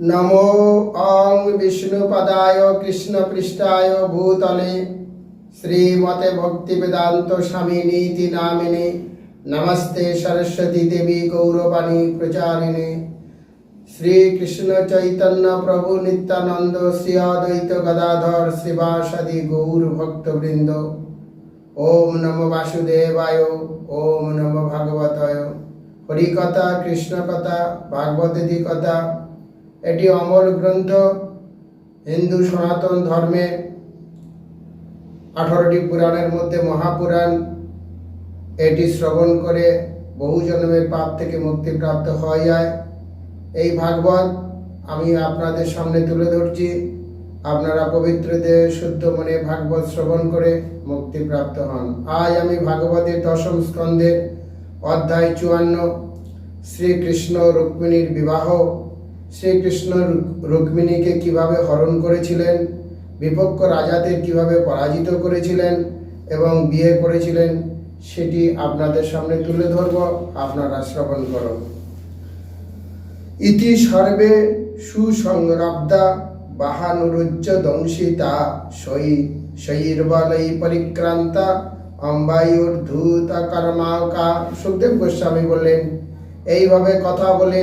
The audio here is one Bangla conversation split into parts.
নমো অং বিষ্ণুপদায় কৃষ্ণপৃষ্ঠায় ভূতলে শ্রীমতে ভক্তিবেদান্ত স্বামী নীতি নামিনে নমস্তে সরস্বতী দেবী গৌরবাণী প্রচারিণে শ্রীকৃষ্ণ চৈতন্য প্রভু নিত্যানন্দ শ্রী অদ্বৈত গদাধর শ্রীবাসাদি গৌর ভক্তবৃন্দ ওম নম বাসুদেবায় ওম নম ভাগবতায় হরিকথা কৃষ্ণকথা ভাগবতী কথা এটি অমর গ্রন্থ, হিন্দু সনাতন ধর্মে আঠারোটি পুরাণের মধ্যে মহাপুরাণ। এটি শ্রবণ করে বহু জন্মের পাপ থেকে মুক্তি প্রাপ্ত হওয়া যায়। এই ভাগবত আমি আপনাদের সামনে তুলে ধরছি। আপনারা পবিত্র দেহ শুদ্ধ মনে ভাগবত শ্রবণ করে মুক্তি প্রাপ্ত হন। আজ আমি ভাগবতের দশম স্কন্ধের অধ্যায় চুয়ান্ন, শ্রীকৃষ্ণ রুক্মিণীর বিবাহ শ্রীকৃষ্ণ রুক্মিণীকে কীভাবে হরণ করেছিলেন, বিপক্ষ রাজাদের কীভাবে পরাজিত করেছিলেন এবং বিয়ে করেছিলেন, সেটি আপনাদের সামনে তুলে ধরব। আপনারা শ্রবণ করুন। ইতি সর্বে সুসংরব্ধা বাহানুরুজ্জ দংশিতা সই শৈর্বলই পরিক্রান্তা অম্বায়ুর ধূত কর্মাকা সুখদেব গোস্বামী বললেন, এইভাবে কথা বলে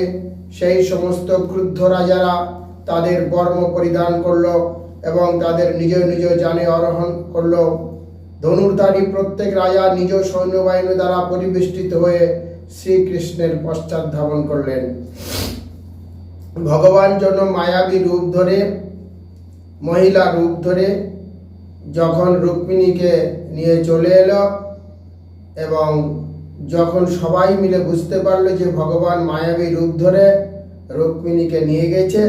সেই সমস্ত ক্রুদ্ধ রাজারা তাদের বর্ম পরিধান করল এবং তাদের নিজ নিজ জানে আরোহণ করল। ধনুর্ধারী প্রত্যেক রাজা নিজ সৈন্যবাহিনী দ্বারা পরিবেষ্টিত হয়ে শ্রীকৃষ্ণের পশ্চাৎ ধাবন করলেন। ভগবান জন্য মায়াবী রূপ ধরে, মহিলা রূপ ধরে যখন রুক্মিণীকে নিয়ে চলে এলো এবং যখন সবাই মিলে বুঝতে পারল যে ভগবান মায়াবী রূপ ধরে রুক্মিণীকে নিয়ে গেছে,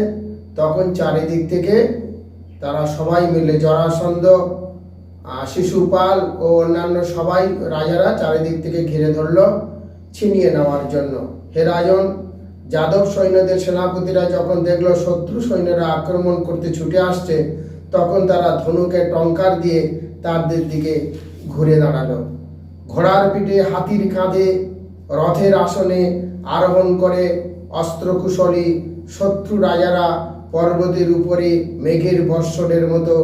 তখন চারিদিক থেকে তারা সবাই মিলে জরাসন্ধ শিশুপাল ও অন্যান্য সবাই রাজারা চারিদিক থেকে ঘিরে ধরলো, ছিনিয়ে নেওয়ার জন্য। হে রাজন, যাদব সৈন্যদের সেনাপতিরা যখন দেখল শত্রু সৈন্যরা আক্রমণ করতে ছুটে আসছে, তখন তারা ধনুকে টঙ্কার দিয়ে তাদের দিকে ঘুরে দাঁড়াল। ঘোড়ার পিঠে, হাতির কাঁধে, রথের আসনে আরোহণ করে অস্ত্রকুশলী শত্রু রাজারা পর্বতের উপরে মেঘের বর্ষণের মতো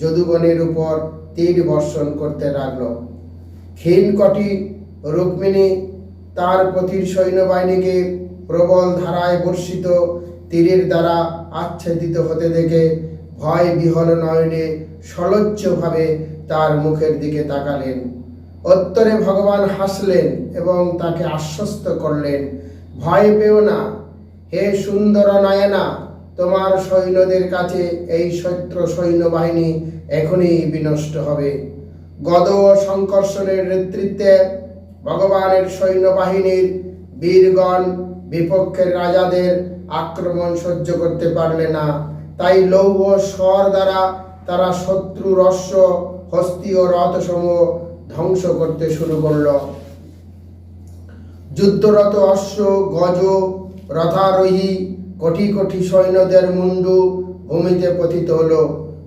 যদুবনের উপর তীর বর্ষণ করতে লাগল। ক্ষীণকটি রুক্মিণী তার পথির সৈন্যবাহিনীকে প্রবল ধারায় বর্ষিত তীরের দ্বারা আচ্ছাদিত হতে দেখে ভয় বিহল নয়নে সলজ্জভাবে তার মুখের দিকে তাকালেন। উত্তরে ভগবান হাসলেন এবং তাকে আশ্বস্ত করলেন, ভয় পেও না। হে সুন্দর নয়না, তোমার সৈন্যদের কাছে এই শত্রু সৈন্যবাহিনী এখনই বিনষ্ট হবে। গদ ও সংকর্ষণের নেতৃত্বে ভগবানের সৈন্যবাহিনীর বীরগণ বিপক্ষের রাজাদের আক্রমণ সহ্য করতে পারলে না। তাই লৌহ স্বর দ্বারা তারা শত্রু রস্য হস্তি ও রথসমূহ ধ্বংস করতে শুরু করল। যুদ্ধরত অশ্ব, গজ, রথারোহী, কোটি কোটি সৈন্যদের মুন্ডু ভূমিতে পতিত হলো।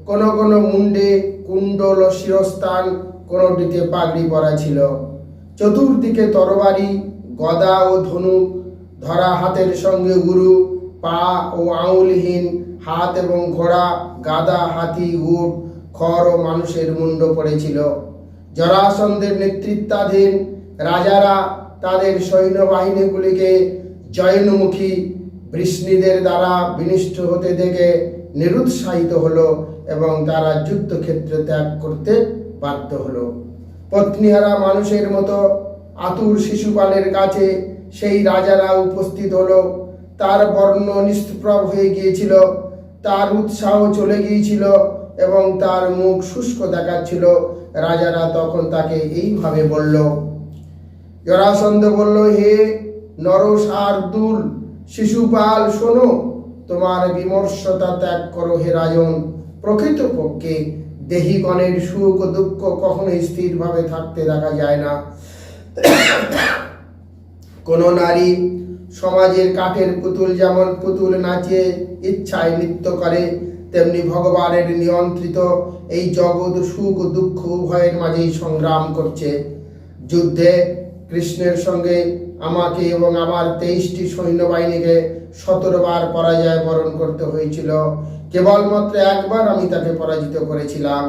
কোন কোন মুন্ডে কুণ্ডল শিরস্থান কোনটিতে পাগড়ি পরা ছিল। চতুর্দিকে তরবারি, গদা ও ধনুক ধরা হাতের সঙ্গে গুরু, পা ও আঙুলহীন হাত এবং ঘোড়া গাদা হাতি, উট, খড় ও মানুষের মুন্ড পড়েছিল। জরাসন্ধের নেতৃত্বাধীন রাজারা তাদের সৈন্যবাহিনীগুলিকে জয়নমুখী বৃষ্ণিদের দ্বারা বিনিষ্ট হতে দেখে নিরুৎসাহিত হলো এবং তারা যুদ্ধক্ষেত্র ত্যাগ করতে বাধ্য হলো। পত্নীহারা মানুষের মতো আতুর শিশুপালের কাছে সেই রাজারা উপস্থিত হলো। তার বর্ণ নিষ্প্রভ হয়ে গিয়েছিল, তার উৎসাহ চলে গিয়েছিল এবং তার মুখ শুষ্ক দেখাচ্ছিল। রাজারা তখন তাকে এইভাবে বলল জরাসন্ধ বলল, হে নরসার্দুল শিশুপাল, শোনো, তোমার বিমর্ষতা ত্যাগ করো হে রাজন। প্রকৃতপক্ষে দেহিগণের সুখ দুঃখ কখনোই স্থিরভাবে থাকতে দেখা যায় না। কোন নারী সমাজের কাঠের পুতুল যেমন পুতুল নাচে ইচ্ছায় নৃত্য করে তেমনি ভগবানের নিয়ন্ত্রিত এই জগৎ সুখ দুঃখ উভয়ের মাঝেই সংগ্রাম করছে। যুদ্ধে কৃষ্ণের সঙ্গে আমাকে এবং আমার তেইশটি সৈন্যবাহিনীকে সতেরো বার পরাজয় বরণ করতে হয়েছিল। কেবলমাত্র একবার আমি তাকে পরাজিত করেছিলাম।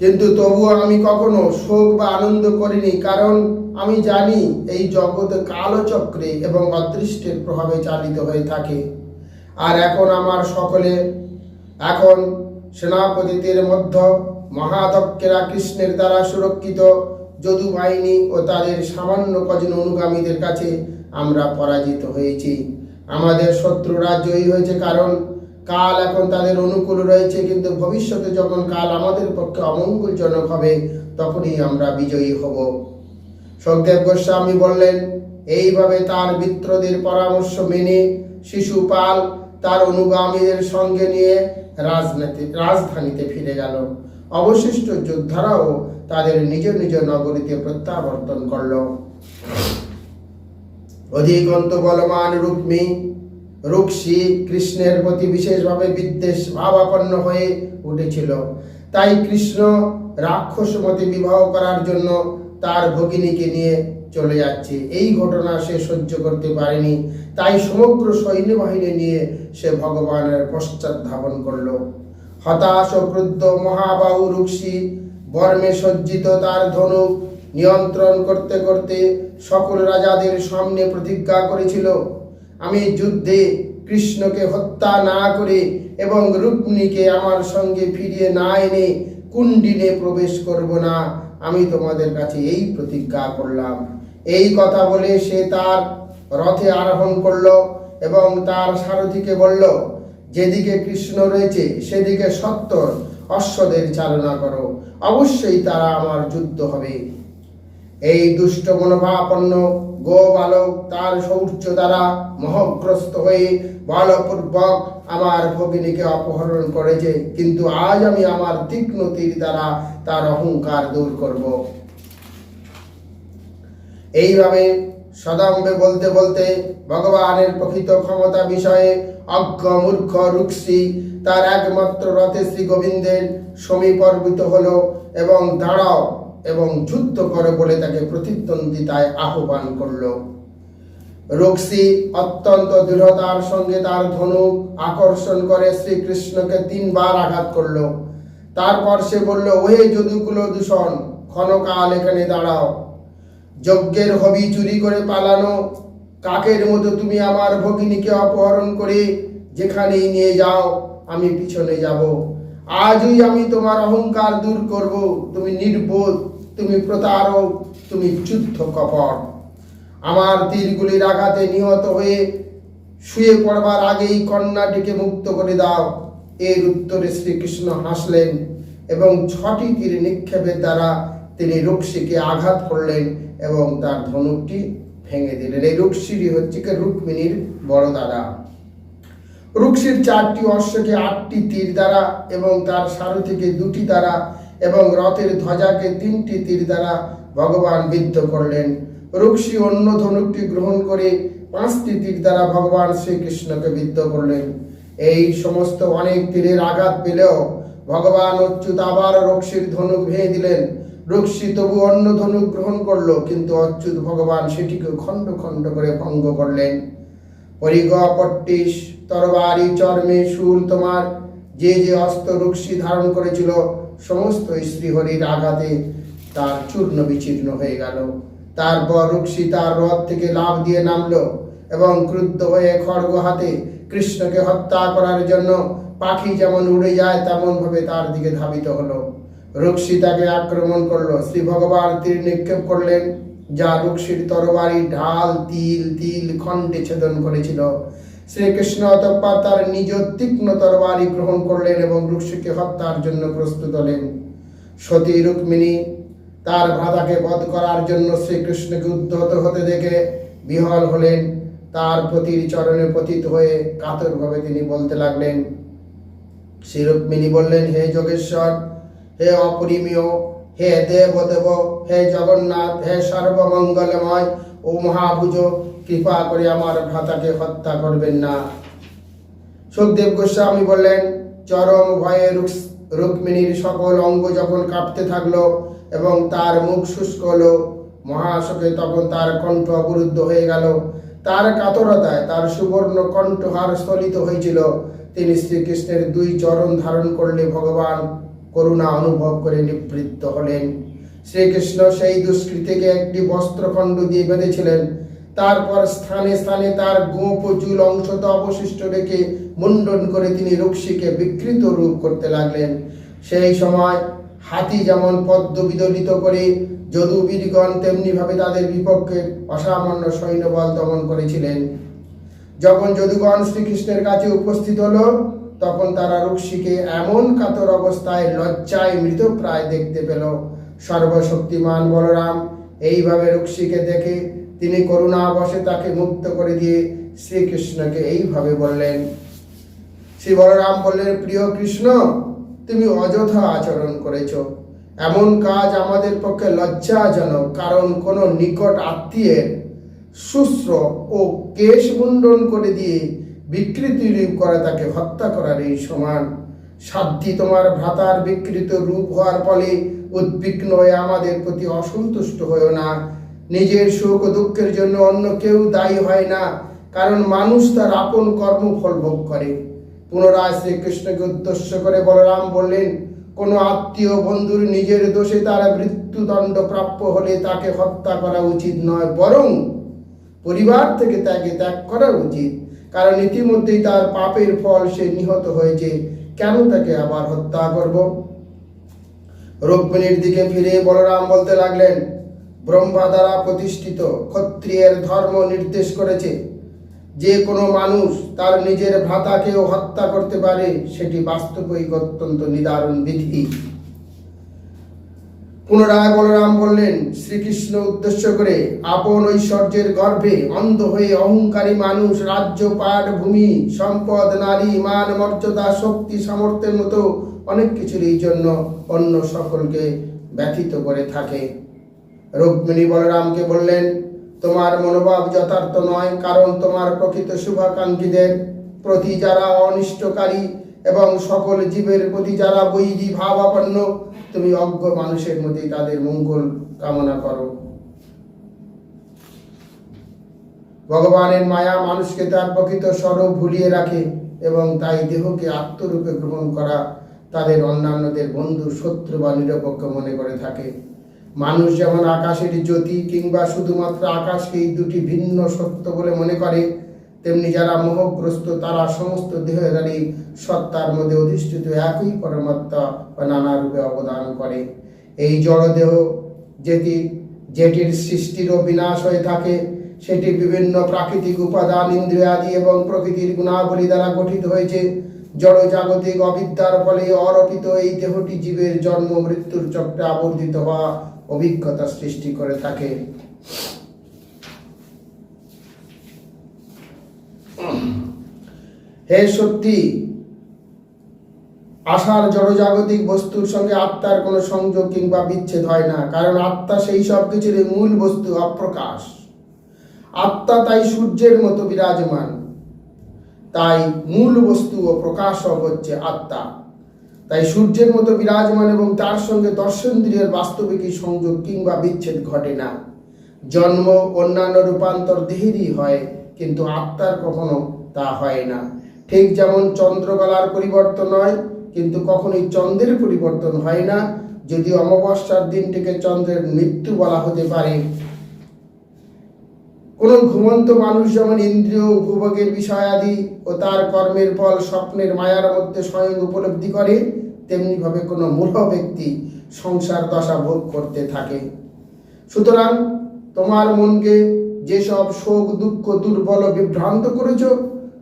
কিন্তু তবুও আমি কখনো শোক বা আনন্দ করিনি, কারণ আমি জানি এই জগৎ কালো চক্রে এবং অদৃষ্টের প্রভাবে চালিত হয়ে থাকে। আর এখন আমার সকলে, এখন সেনাপতিদের মধ্য মহাদক্ষেরা কৃষ্ণের দ্বারা সুরক্ষিত যদু বাহিনী ও তাদের সামান্য কজন অনুগামীদের কাছে আমরা পরাজিত হয়েছি। আমাদের শত্রুরা জয়ী হয়েছে কারণ, কাল এখন তাদের অনুকূল রয়েছে, কিন্তু ভবিষ্যতে যখন কাল আমাদের পক্ষে অমঙ্গলজনক হবে, তখনই আমরা বিজয়ী হব। সুখদেব গোস্বামী বললেন, এইভাবে তার মিত্রদের পরামর্শ মেনে শিশুপাল তার অনুগামীদের সঙ্গে নিয়ে রাজনীতি, রাজধানীতে ফিরে গেল। অবশিষ্ট যোদ্ধারাও তাদের নিজ নিজ নগরীতে প্রত্যাবর্তন করল। অধিকন্ত বলবান রুক্মী, রুক্সি কৃষ্ণের প্রতি বিশেষভাবে বিদ্বেষ ভাবাপন্ন হয়ে উঠেছিল। তাই কৃষ্ণ রাক্ষসমতি বিবাহ করার জন্য তার ভগিনীকে নিয়ে চলে যাচ্ছে। এই ঘটনা সে সহ্য করতে পারেনি। তাই সমগ্র সৈন্যবাহিনী নিয়ে সে ভগবানের পশ্চাৎ ধাবন করল। হতাশ ও ক্রুদ্ধ মহাবাহু রুক্সি বর্মে সজ্জিত তার ধনুক নিয়ন্ত্রণ করতে করতে সকল রাজাদের সামনে প্রতিজ্ঞা করেছিল, আমি যুদ্ধে কৃষ্ণকে হত্যা না করে এবং রুক্মিণীকে আমার সঙ্গে ফিরিয়ে না এনে কুণ্ডিনে প্রবেশ করব না। আমি তোমাদের কাছে এই প্রতিজ্ঞা করলাম। এই কথা বলে সে তার রথে আরোহণ করল এবং তার সারথিকে বলল, যেদিকে কৃষ্ণ রয়েছে, সেদিকে সত্তর অশ্বদের চালনা করো। অবশ্যই তারা আমার যুদ্ধ হবে। এই দুষ্ট মনোভাবাপন্ন গো বালক তার শৌর্য দ্বারা মোহগ্রস্ত হয়ে বলপূর্বক আমার ভগিনীকে অপহরণ করেছে কিন্তু আজ আমি আমার তীক্ষ্ণ তীর দ্বারা তার অহংকার দূর করব। এইভাবে সদম্বে বলতে বলতে ভগবানের প্রকৃত ক্ষমতা বিষয়ে অজ্ঞ, মূর্খ, রুক্সি, তার একমাত্র রথে শ্রী গোবিন্দের সমীপর্বিত হলো এবং দাঁড়াও যুদ্ধ করে বলে তাকে প্রতিদ্বন্দ্বিতায় আহ্বান করল। রক্সি অত্যন্ত দৃঢ়তার সঙ্গে তার ধনুক আকর্ষণ করে শ্রীকৃষ্ণকে তিনবার আঘাত করল। তারপর সে বলল, ওহে যদুকুল দূষণ, ক্ষণকাল এখানে দাঁড়াও। যজ্ঞের হবি চুরি করে পালানো, কাকের মতো তুমি আমার ভগিনীকে অপহরণ করে যেখানেই নিয়ে যাও, আমি পিছনে যাব। আজই আমি তোমার অহংকার দূর করব, তুমি নির্বোধ তুমি প্রতারক, তুমি যুদ্ধ কপট। আমার তীরগুলির আঘাতে নিহত হয়ে শুয়ে পড়বার আগেই কন্যাটিকে মুক্ত করে দাও। এর উত্তরে শ্রীকৃষ্ণ হাসলেন এবং ছটি তীর নিক্ষেপের দ্বারা তিনি রুক্সিকে আঘাত করলেন এবং তার ধনুকটি ভেঙে দিলেন। এই রুক্সিটি হচ্ছে কি? রুক্মিণীর বড় দাদা। রুক্সির চারটি অশ্বকে আটটি তীর দ্বারা এবং তার সারথীকে দুটি দ্বারা এবং রথের ধ্বজাকে তিনটি তীর দ্বারা ভগবান বিদ্ধ করলেন। রুক্সি অন্য ধনুকটি গ্রহণ করে পাঁচটি তীর দ্বারা ভগবান শ্রীকৃষ্ণকে বিদ্ধ করলেন। এই সমস্ত অনেক তীরের আঘাত পেলেও ভগবান অচ্যুত আবার রক্সির ধনুক ভেঙে দিলেন। রক্সি তবু অন্য ধনুক গ্রহণ করল, কিন্তু অচ্যুত ভগবান সেটিকে খণ্ড খণ্ড করে ভঙ্গ করলেন। পরিগ পট্টিস তরবারি, চর্মে, শুল তোমার, যে যে অস্ত্র রুক্সি ধারণ করেছিল সমস্ত শ্রীহরির আঘাতে তার চূর্ণ বিচীর্ণ হয়ে গেল। তারপর রুক্সি তার রথ থেকে লাভ দিয়ে নামল এবং ক্রুদ্ধ হয়ে খড়গ হাতে কৃষ্ণকে হত্যা করার জন্য পাখি যেমন উড়ে যায় তেমন ভাবে তার দিকে ধাবিত হলো। রুক্সি তাকে আক্রমণ করল। শ্রী ভগবান তীর নিক্ষেপ করলেন, যা রুক্সির তরবারি ঢাল, তিল তিল খণ্ডে ছেদন করেছিল। শ্রীকৃষ্ণ অতঃপর তার নিজ তীক্ষ্ণ তরবারি গ্রহণ করলেন এবং রুক্সিকে হত্যার জন্য প্রস্তুত হলেন। সতী রুক্মিণী তার ভ্রাতাকে বধ করার জন্য শ্রীকৃষ্ণকে উদ্ধত হতে দেখে বিহল হলেন। তার প্রতির চরণে পতিত হয়ে কাতরভাবে তিনি বলতে লাগলেন, শ্রী রুক্মিণী বললেন, হে যোগেশ্বর, হে অপরিমীয়, হে দেব দেব হে জগন্নাথ, হে সর্বমঙ্গলময় ও মহাভুজ কৃপা করে আমার ভ্রাতাকে হত্যা করবেন না। সুখদেব গোস্বামী বললেন, চরম ভয়ে রুক্মিণীর সকল অঙ্গ যখন কাঁপতে থাকল এবং তার মুখ শুষ্ক হলো, মহাশোকে তখন তার কণ্ঠ অবরুদ্ধ হয়ে গেল। তার কাতরতায় তার সুবর্ণ কণ্ঠহার স্থলিত হয়েছিল। তিনি শ্রীকৃষ্ণের দুই চরণ ধারণ করলে ভগবান করুণা অনুভব করে নিবৃত্ত হলেন। শ্রীকৃষ্ণ সেই দুষ্কৃতিকে একটি বস্ত্রখণ্ড দিয়ে বেঁধেছিলেন। তারপর স্থানে স্থানে তার গোপ চুল অংশত অবশিষ্ট রেখে মুন্ডন করে তিনি রক্ষীকে বিকৃত রূপ করতে লাগলেন। সেই সময় হাতি যেমন পদ্ম বিদলিত করে যদুবীরগণ তেমনি ভাবে তাদের বিপক্ষে অসামান্য সৈন্যবল দমন করেছিলেন। যখন যদুগণ শ্রীকৃষ্ণের কাছে উপস্থিত হলো, তখন তারা রক্ষীকে এমন কাতর অবস্থায় লজ্জায় মৃতপ্রায় দেখতে পেল। সর্বশক্তিমান বলরাম এইভাবে রুক্সিকে দেখে তিনি করুণাবশে তাকে মুক্ত করে দিয়ে শ্রীকৃষ্ণকে এইভাবে বললেন, শ্রী বলরাম বললেন, প্রিয় কৃষ্ণ, তুমি অযথা আচরণ করেছ। এমন কাজ আমাদের পক্ষে লজ্জাজনক, কারণ কোনো নিকট আত্মীয়ের শুশ্র ও কেশ মুন্ডন করে দিয়ে বিকৃতি রূপ করা, তাকে হত্যা করার এই সমান সাধ্যি তোমার ভ্রাতার বিকৃত রূপ হওয়ার ফলে উদ্বিগ্ন হয়ে আমাদের প্রতি অসন্তুষ্ট হয়েও না। নিজের সুখ ও দুঃখের জন্য অন্য কেউ দায়ী হয় না, কারণ মানুষ তার আপন কর্মফল ভোগ করে। পুনরায় শ্রীকৃষ্ণকে উদ্দেশ্য করে বলরাম বললেন, কোনো আত্মীয় বন্ধুর নিজের দোষে তারা মৃত্যুদণ্ড প্রাপ্য হলে তাকে হত্যা করা উচিত নয়, বরং পরিবার থেকে তাকে ত্যাগ করা উচিত। কারণ ইতিমধ্যেই তার পাপের ফল সে নিহত হয়েছে। কেন তাকে আবার হত্যা করব? রুক্মিণীর দিকে ফিরে বলরাম বলতে লাগলেন, ব্রহ্মা দ্বারা প্রতিষ্ঠিত ক্ষত্রিয়ের ধর্ম নির্দেশ করেছে। যে কোনো মানুষ তার নিজের ভ্রাতাকেও হত্যা করতে পারে, সেটি বাস্তবিক অত্যন্ত নিদারুণ বিধি। পুনরায় বলরাম বললেন, শ্রীকৃষ্ণ উদ্দেশ্য করে আপন ঐশ্বর্যের গর্ভে অন্ধ হয়ে অহংকারী মানুষ রাজ্য, পাট, ভূমি, সম্পদ, নারী, মান, মর্যাদা, শক্তি, সামর্থ্যের মতো অনেক কিছুর এই জন্য অন্য সকলকে ব্যথিত করে থাকে। রুক্মিণী বলরামকে বললেন, তোমার মনোভাব যথার্থ নয়, কারণ তোমার প্রকৃত শুভাকাঙ্ক্ষীদের প্রতি যারা অনিষ্টকারী এবং সকল জীবের প্রতি যারা বৈরী ভাবাপন্ন, তুমি অজ্ঞ মানুষের মধ্যে তাদের মঙ্গল কামনা করো। ভগবানের মায়া মানুষকে তার প্রকৃত স্বরূপ ভুলিয়ে রাখে এবং তাই দেহকে আত্মরূপে গ্রহণ করা তাদের অন্যান্যদের বন্ধু, শত্রু বা নিরপেক্ষ মনে করে থাকে। মানুষ যেমন আকাশের জ্যোতি কিংবা শুধুমাত্র আকাশকে এই দুটি ভিন্ন সত্য বলে মনে করে, তেমনি যারা মোহগ্রস্ত তারা সমস্ত দেহধারী সত্তার মধ্যে অধিষ্ঠিত একই পরমাত্মা বা নানা রূপে অবদান করে। এই জড়দেহ যেটি, যেটির সৃষ্টির ও বিনাশ হয়ে থাকে, সেটি বিভিন্ন প্রাকৃতিক উপাদান, ইন্দ্রিয়াদি এবং প্রকৃতির গুণাবলী দ্বারা গঠিত হয়েছে। জড় জাগতিক অবিদ্যার ফলে অরপিত এই দেহটি জীবের জন্ম, মৃত্যুর চক্রে আবর্তিত হওয়া অভিজ্ঞতা সৃষ্টি করে থাকে। হে সত্যি, আশার জড়জাগতিক বস্তুর সঙ্গে আত্মার কোনো সংযোগ কিংবা বিচ্ছেদ হয় না, কারণ আত্মা সেই সব কিছুর মূল বস্তু অপ্রকাশ। আত্মা তাই সূর্যের মতো বিরাজমান। তাই মূল বস্তু ও প্রকাশক হচ্ছে আত্মা। তাই সূর্যের মতো বিরাজমান এবং তার সঙ্গে দর্শনেন্দ্রিয়ের বাস্তবিকই সংযোগ কিংবা বিচ্ছেদ ঘটে না। জন্ম অন্যান্য রূপান্তর দেহেরই হয়, কিন্তু আত্মার কখনো তা হয় না। ঠিক যেমন চন্দ্রকলার পরিবর্তন হয়, কিন্তু কখনোই চন্দ্রের পরিবর্তন হয় না। যদি অমাবস্যার দিনটিকে চন্দ্রের মৃত্যু বলা হতে পারে কোন ঘুমন্ত মানুষ যেমন ইন্দ্রিয় উপভোগের বিষয়াদি ও তার কর্মের ফল স্বপ্নের মায়ার মধ্যে স্বয়ং উপলব্ধি করে তেমনি ভাবে কোনো মূঢ় ব্যক্তি সংসার দশা ভোগ করতে থাকে। সুতরাং তোমার মনকে যেসব শোক, দুঃখ, দুর্বল বিভ্রান্ত করেছ,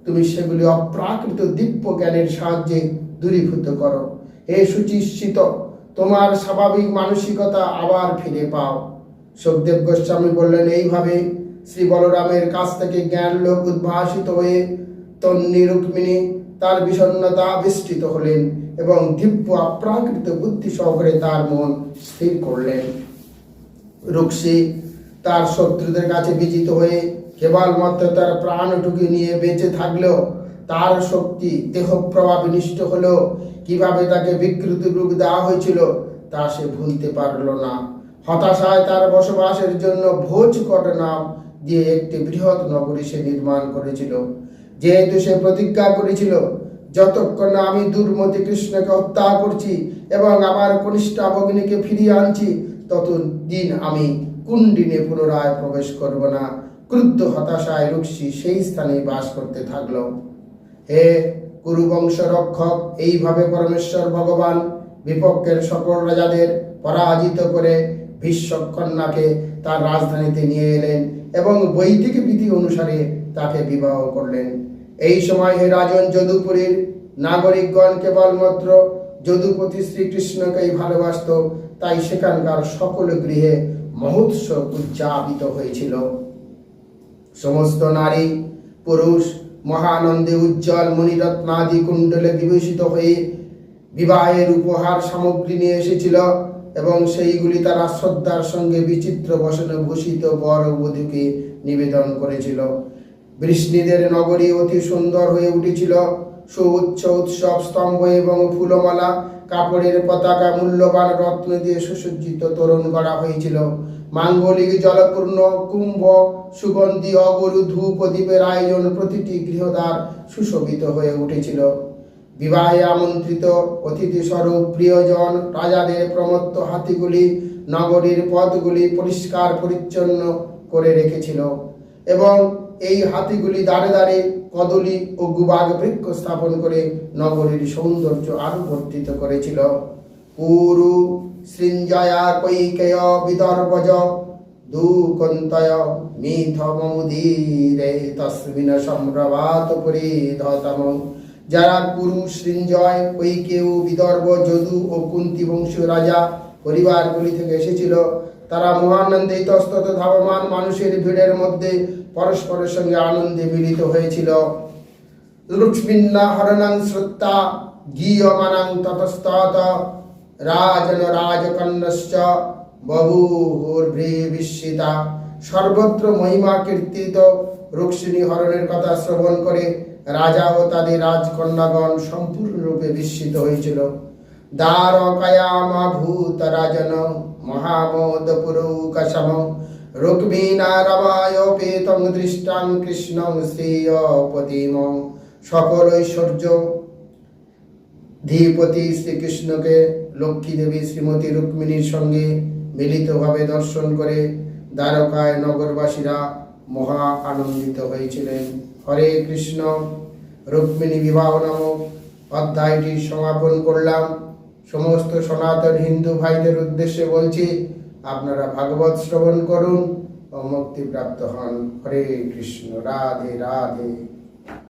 তুমি সেগুলি অপ্রাকৃত দিব্য জ্ঞানের সাহায্যে দূরীভূত করো। হে সুচিশ্চিত, তোমার স্বাভাবিক মানসিকতা আবার ফিরে পাও। সুখদেব গোস্বামী বললেন, এইভাবে শ্রী বলরামের কাছ থেকে জ্ঞান লোক উদ্ভাসিত হয়ে তন্নি রুক্মিণী তার বিষণ্ণতা আবিষ্টিত হলেন এবং দিব্য অপ্রাকৃত বুদ্ধি সহকারে তার মন স্থির করলেন। রুক্সি তার শত্রুদের কাছে বিজিত হয়ে কেবলমাত্র তার প্রাণটুকু নিয়ে বেঁচে থাকলেও তার শক্তি দেহ প্রভাব বিনিষ্ট হলো কীভাবে তাকে বিকৃত রূপ দেওয়া হয়েছিল তা সে ভুলতে পারল না। হতাশায় তার বসবাসের জন্য ভোজ নাম দিয়ে একটি বৃহৎ নগরী সে নির্মাণ করেছিল। যেহেতু সে প্রতিজ্ঞা করেছিল, যতক্ষণ না আমি দুর্মতি কৃষ্ণকে হত্যা করছি এবং আমার কনিষ্ঠ ভগ্নীকে ফিরিয়ে আনছি, ততদিন আমি কুণ্ডিনে পুনরায় প্রবেশ করব না ক্রুদ্ধ হতাশায় রুক্সি সেই স্থানে বাস করতে থাকল। হে কুরুবংশ রক্ষক, এইভাবে পরমেশ্বর ভগবান বিপক্ষের সকল রাজাদের পরাজিত করে ভীষ্মক কন্যাকে তার রাজধানীতে নিয়ে এলেন। এবং বৈদিক বিধি অনুসারে তাকে বিবাহ করলেন। এই সময় রাজন যদুপুরীর নাগরিকগণ কেবলমাত্র যদুপতি শ্রীকৃষ্ণকেই ভালোবাসত, তাই সেখানকার সকল গৃহে মহোৎসব উদযাপিত হয়েছিল। সমস্ত নারী, পুরুষ, মহানন্দে উজ্জ্বল মণিরত্নাদি কুণ্ডলে বিভূষিত হয়ে বিবাহের উপহার সামগ্রী নিয়ে এসেছিল। এবং সেইগুলি তারা শ্রদ্ধার সঙ্গে বিচিত্র বসনে ভূষিত বর বধূকে নিবেদন করেছিল। বৃষ্ণিদের নগরী অতি সুন্দর হয়ে উঠেছিল। সুউচ্চ উৎসব, স্তম্ভ এবং ফুলমালা, কাপড়ের পতাকা, মূল্যবান রত্ন দিয়ে সুসজ্জিত তোরণ করা হয়েছিল। মাঙ্গলিক জলপূর্ণ কুম্ভ, সুগন্ধি, অগরু, ধূপ, দ্বীপের আয়োজন প্রতিটি গৃহদ্বার সুশোভিত হয়ে উঠেছিল। বিবাহে আমন্ত্রিত অতিথিস্বরূপ প্রিয়জন রাজাদের প্রমত্ত হাতিগুলি, নগরীর পথগুলি পরিষ্কার পরিচ্ছন্ন করে রেখেছিল এবং এই হাতিগুলি দাঁড়ে দাঁড়ে কদলি ও গুবাগ বৃক্ষ স্থাপন করে নগরীর সৌন্দর্য আরও বর্ধিত করেছিল। কুরু সৃঞ্জয়া কৈকেয় বিদর্ভজ দুকন্তয় মিথ মমুদীরে, তস্মিন সম্ভ্রভাত পরিধতম। যারা কুরু সৃঞ্জয় কৈকেয়, বিদর্ভ, যদু ও কুন্তি বংশীয় রাজা পরিবারগুলি থেকে এসেছিল, তারা মহানন্দে ইতস্তত ধাবমান মানুষের ভিড়ের মধ্যে পরস্পরের সঙ্গে আনন্দে মিলিত হয়েছিল। লক্ষ্মীন্না হরণং শ্রুত্তা গীয়মানং ততস্তত, রাজন রাজকন্যশ্চ বিস্মিতা সর্বত্র মহিমা কীর্তিত রুক্মিণী হরণের কথা শ্রবণ করে রাজা ও তাদের রাজকন্যাগণ সম্পূর্ণরূপে বিস্মিত হয়েছিল। সকল ঐশ্বর্য শ্রীকৃষ্ণকে লক্ষ্মী দেবী শ্রীমতী রুক্মিণীর সঙ্গে মিলিতভাবে দর্শন করে দ্বারকায় নগরবাসীরা মহা আনন্দিত হয়েছিলেন। হরে কৃষ্ণ, রুক্মিণী বিবাহ নামক অধ্যায়টি সমাপন করলাম। সমস্ত সনাতন হিন্দু ভাইদের উদ্দেশ্যে বলছি, আপনারা ভাগবত শ্রবণ করুন ও মুক্তিপ্রাপ্ত হন। হরে কৃষ্ণ, রাধে রাধে।